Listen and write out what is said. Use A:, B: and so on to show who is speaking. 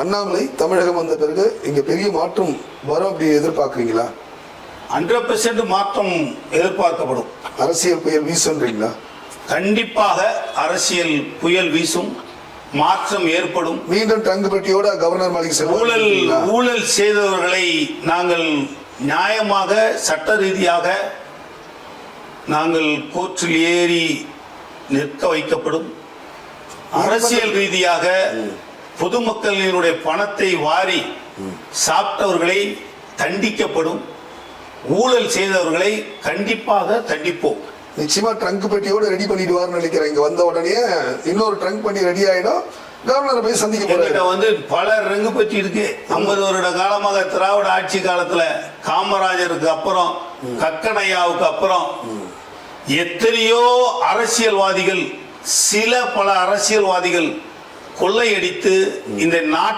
A: அண்ணாமலை தமிழகம் வந்த பிறகு இங்க பெரிய மாற்றம் வரும் அப்படி எதிர்பார்க்குறீங்களா?
B: ஹண்ட்ரட் பெர்சன்ட் மாற்றம் எதிர்பார்க்கப்படும்.
A: அரசியல் புயல் வீசுன்றீங்களா?
B: கண்டிப்பாக அரசியல் புயல் வீசும் மாற்றம் ஏற்படும்.
A: மீண்டும் டங்கு பெட்டியோட கவர்னர் மாளிகை
B: ஊழல் ஊழல் செய்தவர்களை நாங்கள் நியாயமாக சட்ட ரீதியாக நாங்கள் கோர்ட்டில் ஏறி நிற்க வைக்கப்படும். அரசியல் ரீதியாக பொதுமக்களினுடைய பணத்தை வாரி சாப்பிட்டவர்களை தண்டிக்கப்படும். ஊழல் செய்தவர்களை கண்டிப்பாக தண்டிப்போம்.
A: நிச்சயமா ட்ரங்க் பெட்டியோட ரெடி பண்ணிடுவார்னு நினைக்கிறேன். இங்க வந்த உடனே இன்னொரு ட்ரங்க் பண்ணி ரெடி ஆயிடும். கவர்னரை போய் சந்திக்க போறாரு.
B: எங்கிட்ட வந்து பல ரங்கு பற்றி இருக்கு. ஐம்பது வருட காலமாக திராவிட ஆட்சி காலத்துல காமராஜருக்கு அப்புறம் கக்கனையாவுக்கு அப்புறம் எத்தனையோ அரசியல்வாதிகள் சில பல அரசியல்வாதிகள் கொள்ளையடித்து இந்த நாட்டு